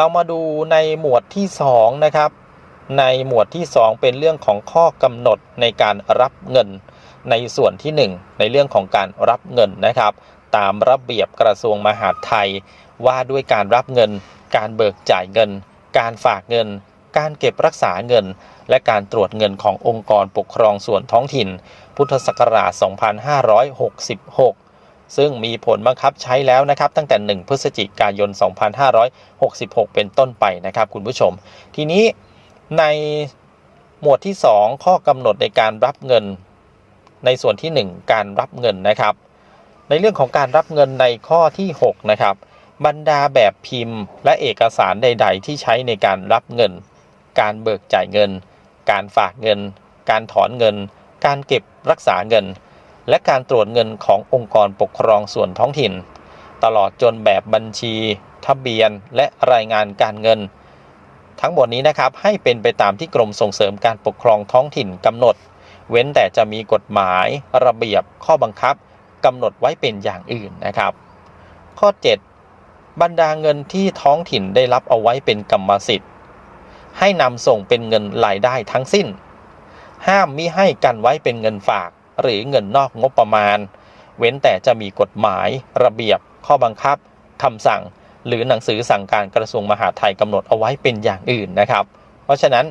เรามาดูในหมวดที่ 2 นะครับ ในหมวดที่ 2 เป็นเรื่องของข้อกำหนดในการรับเงิน ในส่วนที่ 1 ในเรื่องของการรับเงินนะครับ ตามระเบียบกระทรวงมหาดไทย ว่าด้วยการรับเงิน การเบิกจ่ายเงิน การฝากเงิน การเก็บรักษาเงิน และการตรวจเงินขององค์กรปกครองส่วนท้องถิ่น พุทธศักราช 2566 ซึ่งมีผลบังคับใช้แล้วนะครับตั้งแต่ 1 พฤศจิกายน 2566 เป็นต้นไปนะครับคุณผู้ชม ทีนี้ในหมวดที่ 2 ข้อกำหนดในการรับเงิน ในส่วนที่ 1 การรับเงินนะครับ ในเรื่องของการรับเงินในข้อที่6นะครับบรรดาแบบพิมพ์ และเอกสารใด ๆ ที่ใช้ในการรับเงิน การเบิกจ่ายเงิน การฝากเงิน การถอนเงิน การเก็บรักษาเงิน และการตรวจเงินขององค์กรปกครองส่วนท้องถิ่น ตลอดจนแบบบัญชี ทะเบียน และรายงานการเงิน ทั้งหมดนี้นะครับให้เป็นไปตามที่กรมส่งเสริมการปกครองท้องถิ่นกำหนด เว้นแต่จะมีกฎหมาย ระเบียบ ข้อบังคับกำหนดไว้เป็นอย่างอื่นนะครับ ข้อ 7 บรรดาเงินที่ท้องถิ่นได้รับเอาไว้เป็นกรรมสิทธิ์ ให้นำส่งเป็นเงินรายได้ทั้งสิ้น ห้ามมิให้กันไว้เป็นเงินฝาก หรือเงินนอกงบประมาณ เว้นแต่จะมีกฎหมายระเบียบ ข้อบังคับคำสั่ง หรือหนังสือสั่งการกระทรวงมหาดไทยกำหนดเอาไว้เป็นอย่างอื่นนะครับ เพราะฉะนั้น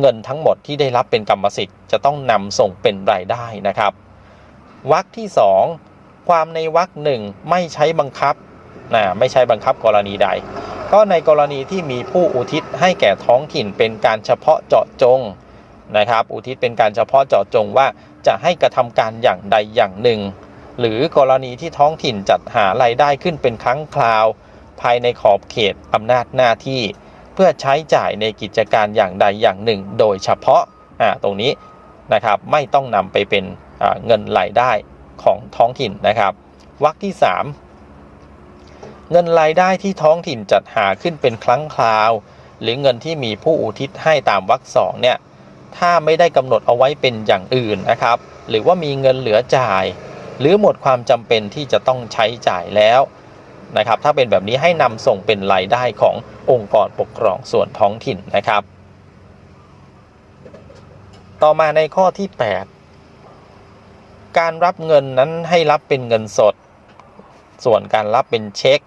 เงินทั้งหมดที่ได้รับเป็นกรรมสิทธิ์จะต้องนำส่งเป็นรายได้นะครับวรรคที่ 2 ความในวรรคหนึ่งไม่ใช้บังคับนะไม่ใช้บังคับกรณีใด ก็ในกรณีที่มีผู้อุทิศให้แก่ท้องถิ่นเป็นการเฉพาะเจาะจง นะครับ อุทิศเป็นการเฉพาะเจาะจงว่าจะให้กระทำการอย่างใดอย่างหนึ่ง หรือกรณีที่ท้องถิ่นจัดหารายได้ขึ้นเป็นครั้งคราว ภายในขอบเขตอำนาจหน้าที่ เพื่อใช้จ่ายในกิจการอย่างใดอย่างหนึ่ง โดยเฉพาะอ่าตรงนี้นะครับไม่ต้องนำไปเป็นเงินรายได้ของท้องถิ่นนะครับวรรคที่ 3 เงินรายได้ที่ท้องถิ่นจัดหาขึ้นเป็นครั้งคราว หรือเงินที่มีผู้อุทิศให้ตามวรรคสองเนี่ย ถ้าไม่ได้กำหนดเอาไว้เป็นอย่างอื่นนะครับ หรือว่ามีเงินเหลือจ่าย หรือหมดความจำเป็นที่จะต้องใช้จ่ายแล้วนะครับถ้าเป็นแบบนี้ให้นำส่งเป็นรายได้ขององค์กรปกครองส่วนท้องถิ่นนะครับ ต่อมาในข้อที่ 8 การรับเงินนั้นให้รับเป็นเงินสด ส่วนการรับเป็นเช็ค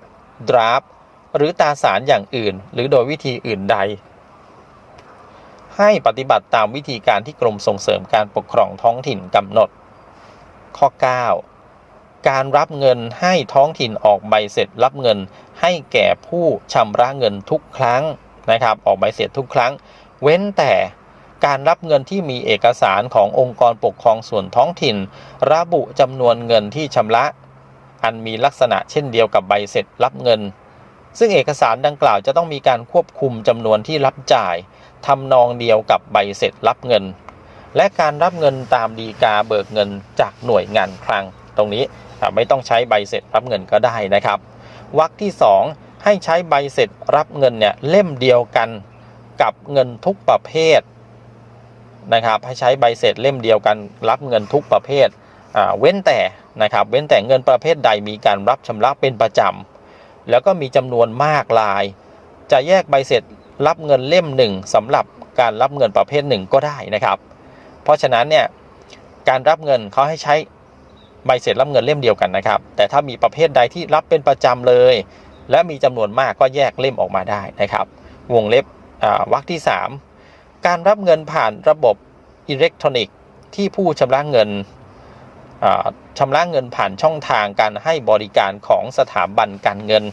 ดราฟหรือตราสารอย่างอื่น หรือโดยวิธีอื่นใด ให้ปฏิบัติตามวิธีการที่กรมส่งเสริมการปกครองท้องถิ่นกำหนด ข้อ 9 การรับเงินให้ท้องถิ่นออกใบเสร็จรับเงินให้แก่ผู้ชำระเงินทุกครั้งนะครับ ออกใบเสร็จทุกครั้ง เว้นแต่การรับเงินที่มีเอกสารขององค์กรปกครองส่วนท้องถิ่น ระบุจำนวนเงินที่ชำระ อันมีลักษณะเช่นเดียวกับใบเสร็จรับเงิน ซึ่งเอกสารดังกล่าวจะต้องมีการควบคุมจำนวนที่รับจ่าย ทำนองเดียวกับใบเสร็จรับเงิน และการรับเงินตามดีกาเบิกเงินจากหน่วยงานคลัง ตรงนี้ไม่ต้องใช้ใบเสร็จรับเงินก็ได้นะครับวรรคที่ 2 ให้ใช้ใบเสร็จรับเงินเนี่ยเล่มเดียวกันกับเงินทุกประเภทนะครับให้ใช้ใบเสร็จเล่มเดียวกันรับเงินทุกประเภทเว้นแต่นะครับเว้นแต่เงินประเภทใดมีการรับชำระเป็นประจำแล้วก็มีจำนวนมากลาย จะแยกใบเสร็จ รับเงินเล่มหนึ่งสำหรับการรับเงินประเภทหนึ่งก็ได้นะครับ เพราะฉะนั้นเนี่ยการรับเงินเขาให้ใช้ใบเสร็จรับเงินเล่มเดียวกันนะครับ แต่ถ้ามีประเภทใดที่รับเป็นประจำเลย และมีจำนวนมากก็แยกเล่มออกมาได้นะครับ วงเล็บอ่าวรรคที่ 3 การรับเงินผ่านระบบอิเล็กทรอนิกส์ที่ผู้ชำระเงินอ่าชำระเงินผ่านช่องทางการให้บริการของสถาบันการเงิน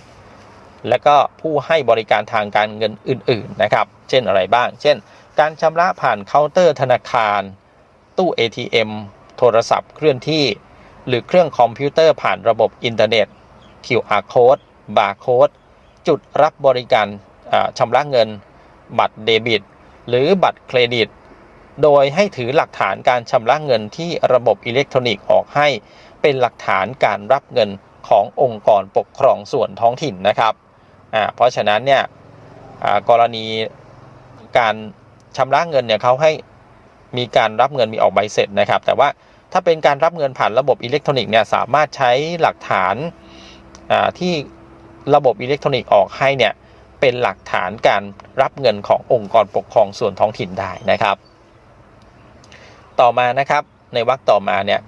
และก็ผู้ให้บริการทางการเงินอื่น ๆ นะครับ เช่นอะไรบ้าง เช่น การชำระผ่านเคาน์เตอร์ธนาคาร ตู้ ATM โทรศัพท์เคลื่อนที่ หรือเครื่องคอมพิวเตอร์ผ่านระบบอินเทอร์เน็ต QR code barcode จุดรับบริการอ่าชำระเงิน บัตรเดบิต หรือบัตรเครดิต โดยให้ถือหลักฐานการชำระเงินที่ระบบอิเล็กทรอนิกส์ออกให้ เป็นหลักฐานการรับเงินขององค์กรปกครองส่วนท้องถิ่นนะครับ อ่าเพราะฉะนั้นเนี่ยกรณีการชำระเงินเนี่ยเขาให้มีการรับเงินมีออกใบเสร็จนะครับ แต่ว่าถ้าเป็นการรับเงินผ่านระบบอิเล็กทรอนิกส์เนี่ยสามารถใช้หลักฐานที่ระบบอิเล็กทรอนิกส์ออกให้เนี่ยเป็นหลักฐานการรับเงินขององค์กรปกครองส่วนท้องถิ่นได้นะครับ ต่อมานะครับในวรรคต่อมาเนี่ย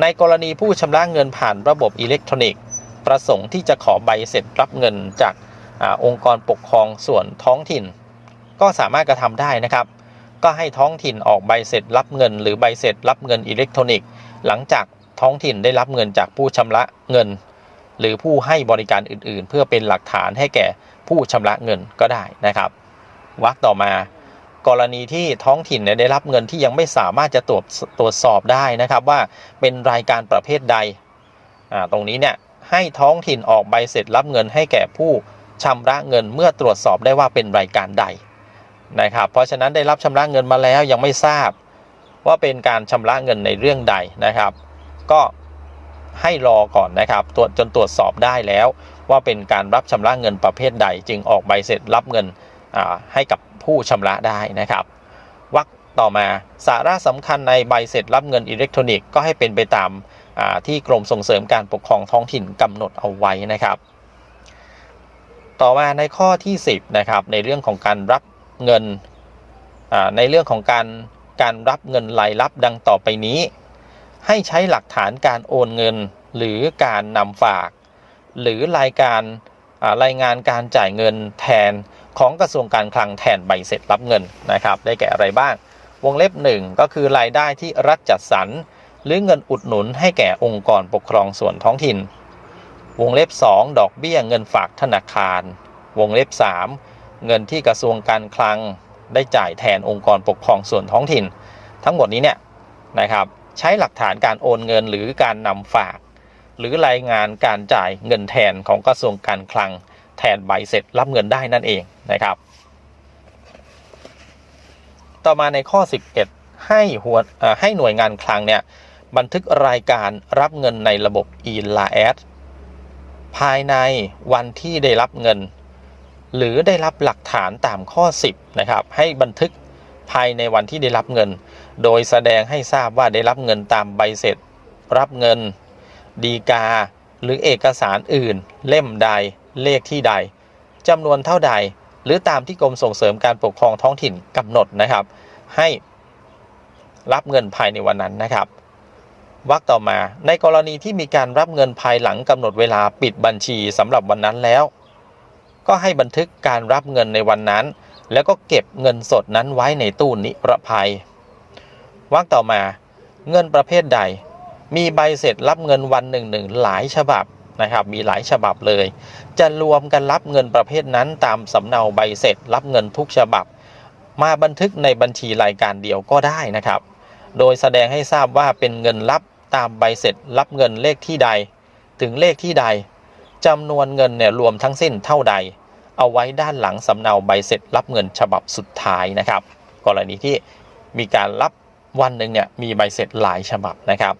ในกรณีผู้ชำระเงินผ่านระบบอิเล็กทรอนิกส์ ประสงค์ที่จะขอใบเสร็จรับเงินจาก องค์กรปกครองส่วนท้องถิ่น ก็สามารถกระทำได้นะครับ ก็ให้ท้องถิ่นออกใบเสร็จรับเงิน หรือใบเสร็จรับเงินอิเล็กทรอนิกส์ หลังจากท้องถิ่นได้รับเงินจากผู้ชำระเงิน หรือผู้ให้บริการอื่นๆ เพื่อเป็นหลักฐานให้แก่ผู้ชำระเงินก็ได้นะครับวรรคต่อมา กรณีที่ท้องถิ่นได้รับเงินที่ยังไม่สามารถจะตรวจตรวจสอบได้นะครับว่าเป็นรายการประเภทใดตรงนี้เนี่ยให้ท้องถิ่นออกใบเสร็จรับเงินให้แก่ผู้ ชำระเงินเมื่อตรวจสอบได้ว่าเป็นรายการใดนะครับเพราะฉะนั้นได้รับชำระเงินมาแล้วยังไม่ทราบว่าเป็นการชำระเงินในเรื่องใดนะครับ ก็ให้รอก่อนนะครับตรวจจนตรวจสอบได้แล้ว ว่าเป็นการรับชำระเงินประเภทใด จึงออกใบเสร็จรับเงินให้กับผู้ชำระได้นะครับวรรคต่อมาสาระสำคัญในใบเสร็จรับเงินอิเล็กทรอนิกส์ก็ให้เป็นไปตามที่กรมส่งเสริมการปกครองท้องถิ่นกำหนดเอาไว้นะครับ ต่อมาในข้อที่ 10นะครับในเรื่องของการรับเงินในเรื่องของการการรับเงินรายรับดังต่อไปนี้ ให้ใช้หลักฐานการโอนเงินหรือการนำฝาก หรือรายการรายงานการจ่ายเงินแทนของกระทรวงการคลังแทนใบเสร็จรับเงินนะครับ ได้แก่อะไรบ้าง วงเล็บ 1 ก็คือรายได้ที่รัฐจัดสรร หรือเงินอุดหนุนให้แก่องค์กรปกครองส่วนท้องถิ่น วงเล็บ 2 ดอกเบี้ยเงินฝากธนาคาร วงเล็บ 3 เงินที่กระทรวงการคลังได้จ่ายแทนองค์กรปกครองส่วนท้องถิ่น ทั้งหมดนี้เนี่ยนะครับใช้หลักฐานการโอนเงินหรือการนำฝาก หรือรายงานการจ่ายเงินแทนของกระทรวงการคลัง แทนใบเสร็จรับเงินได้นั่นเองนะครับ ต่อมาในข้อ 11 ให้หัวให้หน่วยงานคลังเนี่ยบันทึกรายการรับเงินในระบบ e l a s ภายในวันที่ได้รับเงิน หรือได้รับหลักฐานตามข้อ 10 นะครับ ให้บันทึกภายในวันที่ได้รับเงิน โดยแสดงให้ทราบว่าได้รับเงินตามใบเสร็จ รับเงิน ดีกา หรือเอกสารอื่น เล่มใด เลขที่ใดจำนวนเท่าใด หรือตามที่กรมส่งเสริมการปกครองท้องถิ่นกำหนดนะครับ ให้รับเงินภายในวันนั้นนะครับ วรรคต่อมา ในกรณีที่มีการรับเงินภายหลังกำหนดเวลาปิดบัญชีสำหรับวันนั้นแล้ว ก็ให้บันทึกการรับเงินในวันนั้น แล้วก็เก็บเงินสดนั้นไว้ในตู้นิรภัยวรรคต่อมา เงินประเภทใด มีใบเสร็จรับเงินวันหนึ่งหนึ่งหลายฉบับนะครับมีหลายฉบับเลย จะรวมกันรับเงินประเภทนั้นตามสำเนาใบเสร็จรับเงินทุกฉบับ มาบันทึกในบัญชีรายการเดียวก็ได้นะครับ โดยแสดงให้ทราบว่าเป็นเงินรับ ตามใบเสร็จรับเงินเลขที่ใด ถึงเลขที่ใดจำนวนเงินเนี่ยรวมทั้งสิ้นเท่าใด เอาไว้ด้านหลังสำเนาใบเสร็จรับเงินฉบับสุดท้ายนะครับ กรณีที่มีการรับวันหนึ่งเนี่ยมีใบเสร็จหลายฉบับนะครับ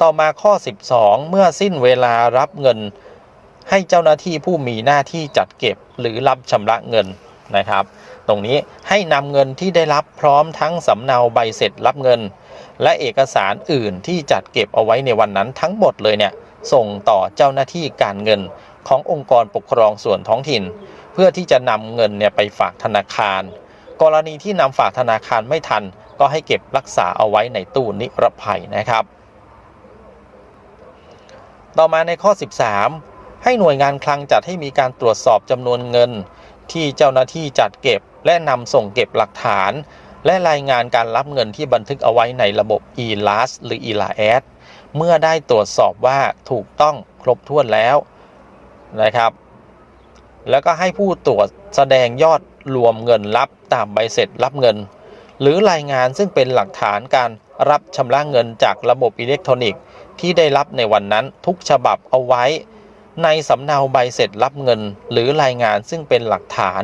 ต่อมาข้อ 12 เมื่อสิ้นเวลารับเงินให้เจ้าหน้าที่ผู้มีหน้าที่จัดเก็บหรือรับชำระเงินนะครับ ตรงนี้ให้นำเงินที่ได้รับพร้อมทั้งสำเนาใบเสร็จรับเงิน และเอกสารอื่นที่จัดเก็บเอาไว้ในวันนั้นทั้งหมดเลยเนี่ยส่งต่อเจ้าหน้าที่การเงินขององค์กรปกครองส่วนท้องถิ่น เพื่อที่จะนำเงินเนี่ยไปฝากธนาคาร กรณีที่นำฝากธนาคารไม่ทัน ก็ให้เก็บรักษาเอาไว้ในตู้นิรภัยนะครับ ต่อมาในข้อ 13 ให้หน่วยงานคลังจัดให้มีการตรวจสอบจำนวนเงิน ที่เจ้าหน้าที่จัดเก็บและนำส่งเก็บหลักฐาน และรายงานการรับเงินที่บันทึกเอาไว้ในระบบ e-last หรือ e-las เมื่อได้ตรวจสอบว่าถูกต้องครบถ้วนแล้วนะครับ แล้วก็ให้ผู้ตรวจแสดงยอดรวมเงินรับตามใบเสร็จรับเงิน หรือรายงานซึ่งเป็นหลักฐานการรับชำระเงินจากระบบอิเล็กทรอนิกส์ที่ได้รับในวันนั้นทุกฉบับเอาไว้ ในสำเนาใบเสร็จรับเงิน หรือรายงานซึ่งเป็นหลักฐาน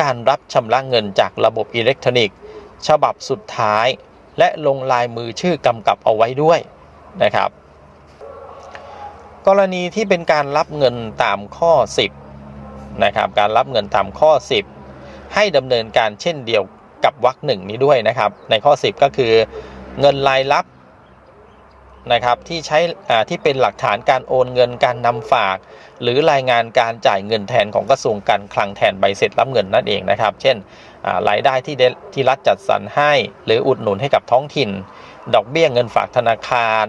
การรับชำระเงินจากระบบอิเล็กทรอนิกส์ ฉบับสุดท้าย และลงลายมือชื่อกำกับเอาไว้ด้วยนะครับ กรณีที่เป็นการรับเงินตามข้อ 10นะครับการรับเงินตามข้อ 10 ให้ดำเนินการเช่นเดียวกับวรรคหนึ่งนี้ด้วยนะครับ ในข้อ 10 ก็คือเงินรายรับนะครับที่ใช้อ่าที่เป็นหลักฐานการโอนเงินการนำฝาก หรือรายงานการจ่ายเงินแทนของกระทรวงการคลังแทนใบเสร็จรับเงินนั่นเองนะครับ เช่น รายได้ที่ที่รัฐจัดสรรให้ หรืออุดหนุนให้กับท้องถิ่น ดอกเบี้ยเงินฝากธนาคาร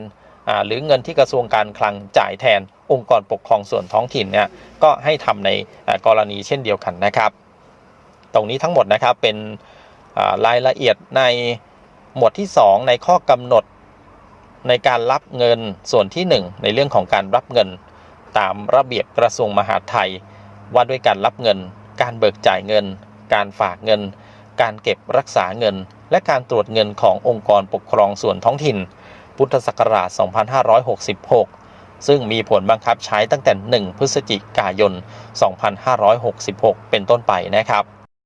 หรือเงินที่กระทรวงการคลังจ่ายแทนองค์กรปกครองส่วนท้องถิ่นเนี่ยก็ให้ทำในกรณีเช่นเดียวกันนะครับ ตรงนี้ทั้งหมดนะครับเป็นรายละเอียดในหมวดที่ 2 ในข้อกำหนดในการรับเงินส่วนที่ 1 ในเรื่องของการรับเงิน ตามระเบียบกระทรวงมหาดไทย ว่าด้วยการรับเงิน การเบิกจ่ายเงิน การฝากเงิน การเก็บรักษาเงิน และการตรวจเงินขององค์กรปกครองส่วนท้องถิ่น พุทธศักราช 2566 ซึ่งมีผลบังคับใช้ตั้งแต่ 1 พฤศจิกายน 2566 เป็นต้นไปนะครับ